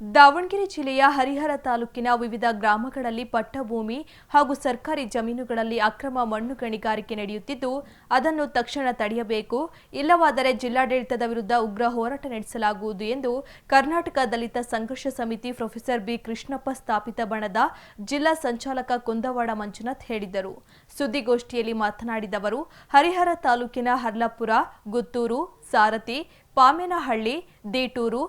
ದಾವಣಗೆರೆ ಜಿಲ್ಲೆಯ ಹರಿಹರ ತಾಲೂಕಿನ ವಿವಿಧ ಗ್ರಾಮಗಳಲ್ಲಿ ಪಟ್ಟಭೂಮಿ ಹಾಗೂ ಸರ್ಕಾರಿ ಜಮೀನುಗಳಲ್ಲಿ ಅಕ್ರಮ ಮಣ್ಣು ಗಣಿಗಾರಿಕೆ ನಡೆಯುತ್ತಿದ್ದು, ಅದನ್ನು ತಕ್ಷಣ ತಡೆಯಬೇಕು. ಇಲ್ಲವಾದರೆ ಜಿಲ್ಲಾಡಳಿತದ ವಿರುದ್ಧ ಉಗ್ರ ಹೋರಾಟ ನಡೆಸಲಾಗುವುದು ಎಂದು ಕರ್ನಾಟಕ ದಲಿತ ಸಂಘರ್ಷ ಸಮಿತಿ ಪ್ರೊಫೆಸರ್ ಬಿ ಕೃಷ್ಣಪ್ಪ ಸ್ಥಾಪಿತ ಬಣದ ಜಿಲ್ಲಾ ಸಂಚಾಲಕ ಕುಂದವಾಡ ಮಂಜುನಾಥ್ ಹೇಳಿದರು. ಸುದ್ದಿಗೋಷ್ಠಿಯಲ್ಲಿ ಮಾತನಾಡಿದ ಅವರು, ಹರಿಹರ ತಾಲೂಕಿನ ಹರ್ಲಾಪುರ, ಗುತ್ತೂರು, ಸಾರಥಿ, ಪಾಮೇನಹಳ್ಳಿ, ದೇಟೂರು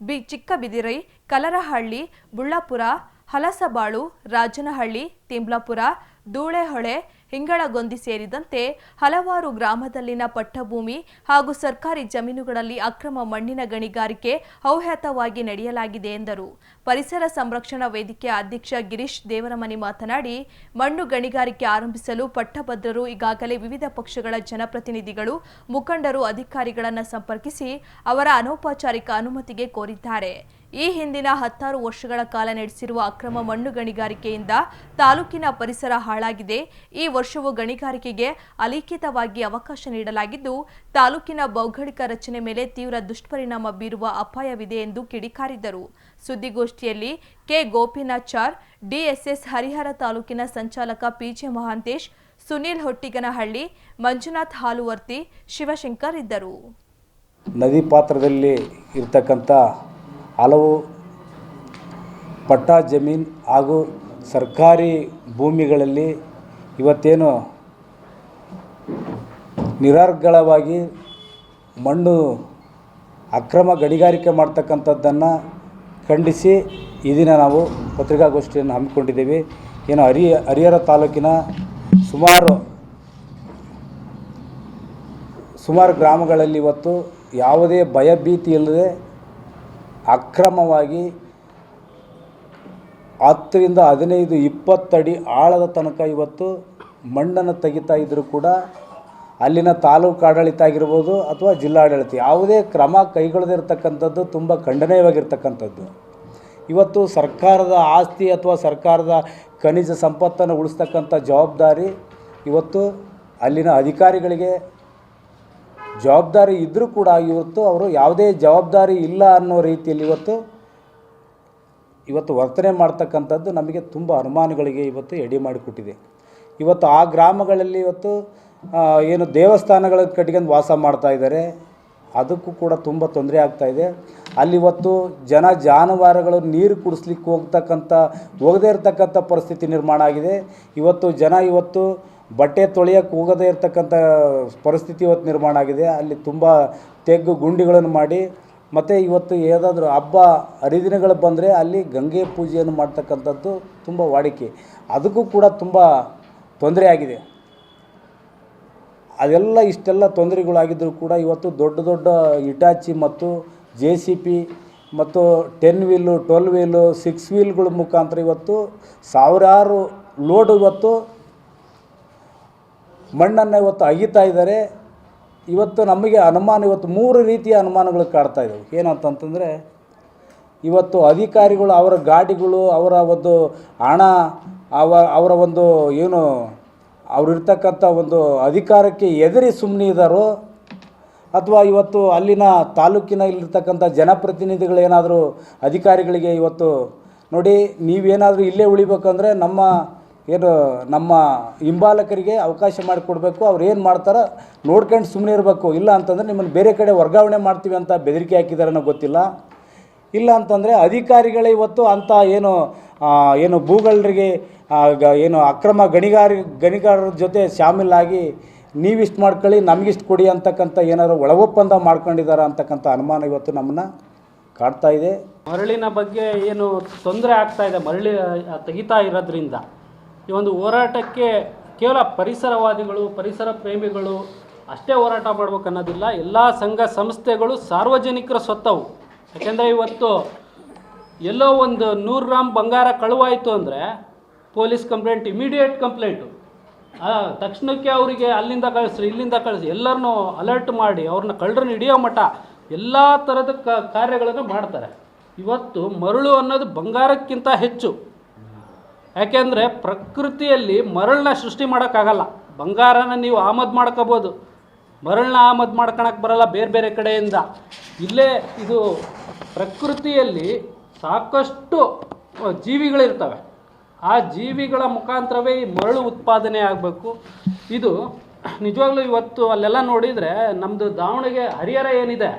ಬಿ ಚಿಕ್ಕಬಿದಿರೈ ಕಲರಹಳ್ಳಿ ಬುಳ್ಳಾಪುರ ಹಲಸಬಾಳು ರಾಜನಹಳ್ಳಿ ತಿಂಬ್ಲಾಪುರ ಧೂಳೆಹೊಳೆ ಹಿಂಗಳಗೊಂದಿ ಸೇರಿದಂತೆ ಹಲವಾರು ಗ್ರಾಮದಲ್ಲಿನ ಪಟ್ಟಭೂಮಿ ಹಾಗೂ ಸರ್ಕಾರಿ ಜಮೀನುಗಳಲ್ಲಿ ಅಕ್ರಮ ಮಣ್ಣಿನ ಗಣಿಗಾರಿಕೆ ಅವ್ಯಾತವಾಗಿ ನಡೆಯಲಾಗಿದೆ ಎಂದರು. ಪರಿಸರ ಸಂರಕ್ಷಣಾ ವೇದಿಕೆ ಅಧ್ಯಕ್ಷ ಗಿರೀಶ್ ದೇವರಮನಿ ಮಾತನಾಡಿ, ಮಣ್ಣು ಗಣಿಗಾರಿಕೆ ಆರಂಭಿಸಲು ಪಟ್ಟಭದ್ರರು ಈಗಾಗಲೇ ವಿವಿಧ ಪಕ್ಷಗಳ ಜನಪ್ರತಿನಿಧಿಗಳು, ಮುಖಂಡರು, ಅಧಿಕಾರಿಗಳನ್ನು ಸಂಪರ್ಕಿಸಿ ಅವರ ಅನೌಪಚಾರಿಕ ಅನುಮತಿಗೆ ಕೋರಿದ್ದಾರೆ. ಈ ಹಿಂದಿನ ಹತ್ತಾರು ವರ್ಷಗಳ ಕಾಲ ನಡೆಸಿರುವ ಅಕ್ರಮ ಮಣ್ಣು ಗಣಿಗಾರಿಕೆಯಿಂದ ತಾಲೂಕಿನ ಪರಿಸರ ಹಾಳಾಗಿದೆ. ಈ ವರ್ಷವೂ ಗಣಿಗಾರಿಕೆಗೆ ಅಲಿಖಿತವಾಗಿ ಅವಕಾಶ ನೀಡಲಾಗಿದ್ದು, ತಾಲೂಕಿನ ಭೌಗೋಳಿಕ ರಚನೆ ಮೇಲೆ ತೀವ್ರ ದುಷ್ಪರಿಣಾಮ ಬೀರುವ ಅಪಾಯವಿದೆ ಎಂದು ಕಿಡಿಕಾರಿದರು. ಸುದ್ದಿಗೋಷ್ಠಿಯಲ್ಲಿ ಕೆ. ಗೋಪಿನಾಚಾರ್, ಡಿಎಸ್ಎಸ್ ಹರಿಹರ ತಾಲೂಕಿನ ಸಂಚಾಲಕ ಪಿಜೆ ಮಹಾಂತೇಶ್, ಸುನೀಲ್ ಹೊಟ್ಟಿಗನಹಳ್ಳಿ, ಮಂಜುನಾಥ್ ಹಾಲುವರ್ತಿ, ಶಿವಶಂಕರ್ ಇದ್ದರು. ನದಿ ಪಾತ್ರದಲ್ಲಿ ಇರ್ತಕ್ಕಂಥ ಹಲವು ಪಟ್ಟಾ ಜಮೀನು ಹಾಗೂ ಸರ್ಕಾರಿ ಭೂಮಿಗಳಲ್ಲಿ ಇವತ್ತೇನು ನಿರರ್ಗಳವಾಗಿ ಮಣ್ಣು ಅಕ್ರಮ ಗಣಿಗಾರಿಕೆ ಮಾಡ್ತಕ್ಕಂಥದ್ದನ್ನು ಖಂಡಿಸಿ ಈ ದಿನ ನಾವು ಪತ್ರಿಕಾಗೋಷ್ಠಿಯನ್ನು ಹಮ್ಮಿಕೊಂಡಿದ್ದೀವಿ. ಏನು ಹರಿ ಹರಿಹರ ತಾಲೂಕಿನ ಸುಮಾರು ಸುಮಾರು ಗ್ರಾಮಗಳಲ್ಲಿ ಇವತ್ತು ಯಾವುದೇ ಭಯಭೀತಿ ಇಲ್ಲದೆ ಅಕ್ರಮವಾಗಿ ಹತ್ತರಿಂದ ಹದಿನೈದು ಇಪ್ಪತ್ತಡಿ ಆಳದ ತನಕ ಇವತ್ತು ಮಣ್ಣನ್ನು ತೆಗಿತಾ ಇದ್ದರೂ ಕೂಡ ಅಲ್ಲಿನ ತಾಲೂಕು ಆಡಳಿತ ಆಗಿರ್ಬೋದು ಅಥವಾ ಜಿಲ್ಲಾಡಳಿತ, ಯಾವುದೇ ಕ್ರಮ ಕೈಗೊಳ್ಳದಿರತಕ್ಕಂಥದ್ದು ತುಂಬ ಖಂಡನೀಯವಾಗಿರ್ತಕ್ಕಂಥದ್ದು. ಇವತ್ತು ಸರ್ಕಾರದ ಆಸ್ತಿ ಅಥವಾ ಸರ್ಕಾರದ ಖನಿಜ ಸಂಪತ್ತನ್ನು ಉಳಿಸ್ತಕ್ಕಂಥ ಜವಾಬ್ದಾರಿ ಇವತ್ತು ಅಲ್ಲಿನ ಅಧಿಕಾರಿಗಳಿಗೆ ಜವಾಬ್ದಾರಿ ಇದ್ದರೂ ಕೂಡ ಇವತ್ತು ಅವರು ಯಾವುದೇ ಜವಾಬ್ದಾರಿ ಇಲ್ಲ ಅನ್ನೋ ರೀತಿಯಲ್ಲಿ ಇವತ್ತು ಇವತ್ತು ವರ್ತನೆ ಮಾಡ್ತಕ್ಕಂಥದ್ದು ನಮಗೆ ತುಂಬ ಅನುಮಾನಗಳಿಗೆ ಇವತ್ತು ಎಡೆ ಮಾಡಿಕೊಟ್ಟಿದೆ. ಇವತ್ತು ಆ ಗ್ರಾಮಗಳಲ್ಲಿ ಇವತ್ತು ಏನು ದೇವಸ್ಥಾನಗಳ ಕಟ್ಕೊಂಡು ವಾಸ ಮಾಡ್ತಾ ಇದ್ದಾರೆ. ಅದಕ್ಕೂ ಕೂಡ ತುಂಬ ತೊಂದರೆ ಆಗ್ತಾ ಇದೆ. ಅಲ್ಲಿ ಇವತ್ತು ಜನ ಜಾನುವಾರುಗಳು ನೀರು ಕುಡಿಸ್ಲಿಕ್ಕೆ ಹೋಗ್ತಕ್ಕಂಥ, ಹೋಗದೇ ಇರತಕ್ಕಂಥ ಪರಿಸ್ಥಿತಿ ನಿರ್ಮಾಣ ಆಗಿದೆ. ಇವತ್ತು ಜನ ಇವತ್ತು ಬಟ್ಟೆ ತೊಳೆಯೋಕ್ಕೆ ಹೋಗದೇ ಇರತಕ್ಕಂಥ ಪರಿಸ್ಥಿತಿ ಇವತ್ತು ನಿರ್ಮಾಣ ಆಗಿದೆ. ಅಲ್ಲಿ ತುಂಬ ತೆಗ್ಗು ಗುಂಡಿಗಳನ್ನು ಮಾಡಿ ಮತ್ತು ಇವತ್ತು ಯಾವುದಾದ್ರೂ ಹಬ್ಬ, ಹರಿದಿನಗಳು ಬಂದರೆ ಅಲ್ಲಿ ಗಂಗೆ ಪೂಜೆಯನ್ನು ಮಾಡ್ತಕ್ಕಂಥದ್ದು ತುಂಬ ವಾಡಿಕೆ. ಅದಕ್ಕೂ ಕೂಡ ತುಂಬ ತೊಂದರೆ ಆಗಿದೆ. ಅದೆಲ್ಲ ಇಷ್ಟೆಲ್ಲ ತೊಂದರೆಗಳಾಗಿದ್ದರೂ ಕೂಡ ಇವತ್ತು ದೊಡ್ಡ ದೊಡ್ಡ ಇಟಾಚಿ ಮತ್ತು ಜೆ ಸಿ ಪಿ ಮತ್ತು ten wheel, twelve wheel, six ವೀಲ್ಗಳ ಮುಖಾಂತರ ಇವತ್ತು ಸಾವಿರಾರು ಲೋಡ್ ಇವತ್ತು ಮಣ್ಣನ್ನು ಇವತ್ತು ಅಗಿತಾ ಇದ್ದಾರೆ. ಇವತ್ತು ನಮಗೆ ಅನುಮಾನ, ಇವತ್ತು ಮೂರು ರೀತಿಯ ಅನುಮಾನಗಳು ಕಾಡ್ತಾ ಇದ್ದಾವೆ ಏನಂತಂತಂದರೆ, ಇವತ್ತು ಅಧಿಕಾರಿಗಳು, ಅವರ ಗಾಡಿಗಳು, ಅವರ ಒಂದು ಹಣ, ಅವ, ಅವರ ಒಂದು ಏನು, ಅವರಿರ್ತಕ್ಕಂಥ ಒಂದು ಅಧಿಕಾರಕ್ಕೆ ಎದುರಿ ಸುಮ್ಮನೆ ಇದ್ದಾರೋ ಅಥವಾ ಇವತ್ತು ಅಲ್ಲಿನ ತಾಲೂಕಿನಲ್ಲಿರ್ತಕ್ಕಂಥ ಜನಪ್ರತಿನಿಧಿಗಳೇನಾದರೂ ಅಧಿಕಾರಿಗಳಿಗೆ ಇವತ್ತು ನೋಡಿ, ನೀವೇನಾದರೂ ಇಲ್ಲೇ ಉಳಿಬೇಕಂದ್ರೆ ನಮ್ಮ ಏನು ನಮ್ಮ ಹಿಂಬಾಲಕರಿಗೆ ಅವಕಾಶ ಮಾಡಿಕೊಡ್ಬೇಕು, ಅವ್ರು ಏನು ಮಾಡ್ತಾರೋ ನೋಡ್ಕೊಂಡು ಸುಮ್ಮನೆ ಇರಬೇಕು. ಇಲ್ಲ ಅಂತಂದರೆ ನಿಮ್ಮನ್ನು ಬೇರೆ ಕಡೆ ವರ್ಗಾವಣೆ ಮಾಡ್ತೀವಿ ಅಂತ ಬೆದರಿಕೆ ಹಾಕಿದಾರನೋ ಗೊತ್ತಿಲ್ಲ. ಇಲ್ಲ ಅಂತಂದರೆ ಅಧಿಕಾರಿಗಳೇ ಇವತ್ತು ಅಂಥ ಏನು ಏನು ಭೂಗಳರಿಗೆ ಏನು ಅಕ್ರಮ ಗಣಿಗಾರ, ಗಣಿಗಾರರ ಜೊತೆ ಶಾಮೀಲಾಗಿ ನೀವಿಷ್ಟು ಮಾಡ್ಕೊಳ್ಳಿ, ನಮಗಿಷ್ಟು ಕೊಡಿ ಅಂತಕ್ಕಂಥ ಏನಾದ್ರು ಒಳಗೊಪ್ಪಂದ ಮಾಡ್ಕೊಂಡಿದ್ದಾರೆ ಅಂತಕ್ಕಂಥ ಅನುಮಾನ ಇವತ್ತು ನಮ್ಮನ್ನು ಕಾಡ್ತಾ ಇದೆ. ಮರಳಿನ ಬಗ್ಗೆ ಏನು ತೊಂದರೆ ಆಗ್ತಾ ಇದೆ, ಮರಳಿ ತೆಗಿತಾ ಇರೋದ್ರಿಂದ. ಈ ಒಂದು ಹೋರಾಟಕ್ಕೆ ಕೇವಲ ಪರಿಸರವಾದಿಗಳು, ಪರಿಸರ ಪ್ರೇಮಿಗಳು ಅಷ್ಟೇ ಹೋರಾಟ ಮಾಡ್ಬೇಕನ್ನೋದಿಲ್ಲ ಎಲ್ಲ ಸಂಘ ಸಂಸ್ಥೆಗಳು ಸಾರ್ವಜನಿಕರ ಸ್ವತ್ತವು. ಯಾಕೆಂದರೆ ಇವತ್ತು ಎಲ್ಲೋ ಒಂದು ನೂರು ಗ್ರಾಮ್ ಬಂಗಾರ ಕಳುವಾಯಿತು ಅಂದರೆ ಪೊಲೀಸ್ ಕಂಪ್ಲೇಂಟ್, ಇಮಿಡಿಯೇಟ್ ಕಂಪ್ಲೇಂಟು. ತಕ್ಷಣಕ್ಕೆ ಅವರಿಗೆ ಅಲ್ಲಿಂದ ಕಳಿಸ್ರಿ, ಇಲ್ಲಿಂದ ಕಳಿಸಿ ಎಲ್ಲರನ್ನೂ ಅಲರ್ಟ್ ಮಾಡಿ, ಅವ್ರನ್ನ ಕಳ್ಳರನ್ನ ಹಿಡಿಯೋ ಮಠ ಎಲ್ಲ ಥರದ ಕಾರ್ಯಗಳನ್ನು ಮಾಡ್ತಾರೆ. ಇವತ್ತು ಮರಳು ಅನ್ನೋದು ಬಂಗಾರಕ್ಕಿಂತ ಹೆಚ್ಚು. ಯಾಕೆಂದರೆ ಪ್ರಕೃತಿಯಲ್ಲಿ ಮರಳನ್ನ ಸೃಷ್ಟಿ ಮಾಡೋಕ್ಕಾಗಲ್ಲ. ಬಂಗಾರನ ನೀವು ಆಮದು ಮಾಡ್ಕೋಬೋದು. ಮರಳನ್ನ ಆಮದು ಮಾಡ್ಕೊಳಕ್ಕೆ ಬರಲ್ಲ ಬೇರೆ ಬೇರೆ ಕಡೆಯಿಂದ. ಇಲ್ಲೇ ಇದು ಪ್ರಕೃತಿಯಲ್ಲಿ ಸಾಕಷ್ಟು ಜೀವಿಗಳಿರ್ತವೆ. ಆ ಜೀವಿಗಳ ಮುಖಾಂತರವೇ ಈ ಮರಳು ಉತ್ಪಾದನೆ ಆಗಬೇಕು. ಇದು ನಿಜವಾಗ್ಲೂ ಇವತ್ತು ಅಲ್ಲೆಲ್ಲ ನೋಡಿದರೆ ನಮ್ಮದು ದಾವಣಗೆರೆ ಹರಿಹರ ಏನಿದೆ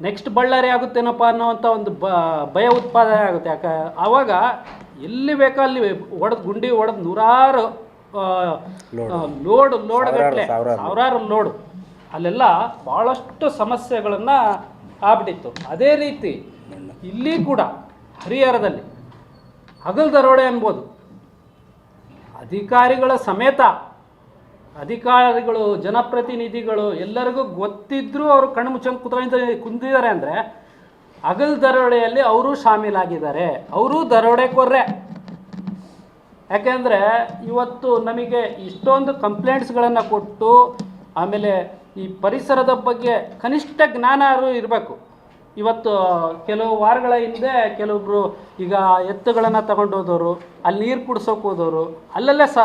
ನೆಕ್ಸ್ಟ್ ಬಳ್ಳಾರಿ ಆಗುತ್ತೇನಪ್ಪ ಅನ್ನೋವಂಥ ಒಂದು ಬ, ಭಯ ಉತ್ಪಾದನೆ ಆಗುತ್ತೆ. ಯಾಕೆ, ಆವಾಗ ಎಲ್ಲಿ ಬೇಕೋ ಅಲ್ಲಿ ಒಡೆದು ಗುಂಡಿ ಒಡೆದು ನೂರಾರು ಲೋಡ್. ಲೋಡ್ ಗಟ್ಟಲೆ ಸಾವಿರಾರು ಲೋಡು. ಅಲ್ಲೆಲ್ಲ ಭಾಳಷ್ಟು ಸಮಸ್ಯೆಗಳನ್ನು ಆಗ್ಬಿಟ್ಟಿತ್ತು. ಅದೇ ರೀತಿ ಇಲ್ಲಿ ಕೂಡ ಹರಿಹರದಲ್ಲಿ ಹಗಲ್ ದರೋಡೆ ಅನ್ಬೋದು ಅಧಿಕಾರಿಗಳ ಸಮೇತ ಅಧಿಕಾರಿಗಳು ಜನಪ್ರತಿನಿಧಿಗಳು ಎಲ್ಲರಿಗೂ ಗೊತ್ತಿದ್ರೂ ಅವರು ಕಣ್ಣು ಮುಚ್ಚಂಗೆ ಕುತ್ಕೊಂಡು ಕುಂದಿದ್ದಾರೆ ಅಂದರೆ ಹಗಲ್ ದರೋಡೆಯಲ್ಲಿ ಅವರು ಶಾಮೀಲಾಗಿದ್ದಾರೆ. ಅವರು ದರೋಡೆಕೋರ್ರೆ ಯಾಕೆಂದರೆ ಇವತ್ತು ನಮಗೆ ಇಷ್ಟೊಂದು ಕಂಪ್ಲೇಂಟ್ಸ್ಗಳನ್ನು ಕೊಟ್ಟು ಆಮೇಲೆ ಈ ಪರಿಸರದ ಬಗ್ಗೆ ಕನಿಷ್ಠ ಜ್ಞಾನ ಇರಬೇಕು. ಇವತ್ತು ಕೆಲವು ವಾರಗಳ ಹಿಂದೆ ಕೆಲವೊಬ್ಬರು ಈಗ ಎತ್ತುಗಳನ್ನು ತಗೊಂಡು ಹೋದವರು ಅಲ್ಲಿ ನೀರು ಕುಡ್ಸೋಕೆ ಹೋದವರು ಅಲ್ಲಲ್ಲೇ ಸಾ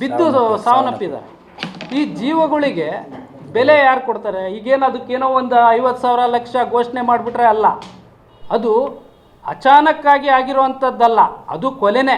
ಬಿದ್ದು ಸಾವನ್ನಪ್ಪಿದ್ದಾರೆ. ಈ ಜೀವಗಳಿಗೆ ಬೆಲೆ ಯಾರು ಕೊಡ್ತಾರೆ? ಈಗೇನು ಅದಕ್ಕೇನೋ ಒಂದು ಐವತ್ತು ಸಾವಿರ ಲಕ್ಷ ಘೋಷಣೆ ಮಾಡಿಬಿಟ್ರೆ ಅಲ್ಲ. ಅದು ಅಚಾನಕ್ಕಾಗಿ ಆಗಿರುವಂಥದ್ದಲ್ಲ. ಅದು ಕೊಲೆನೇ.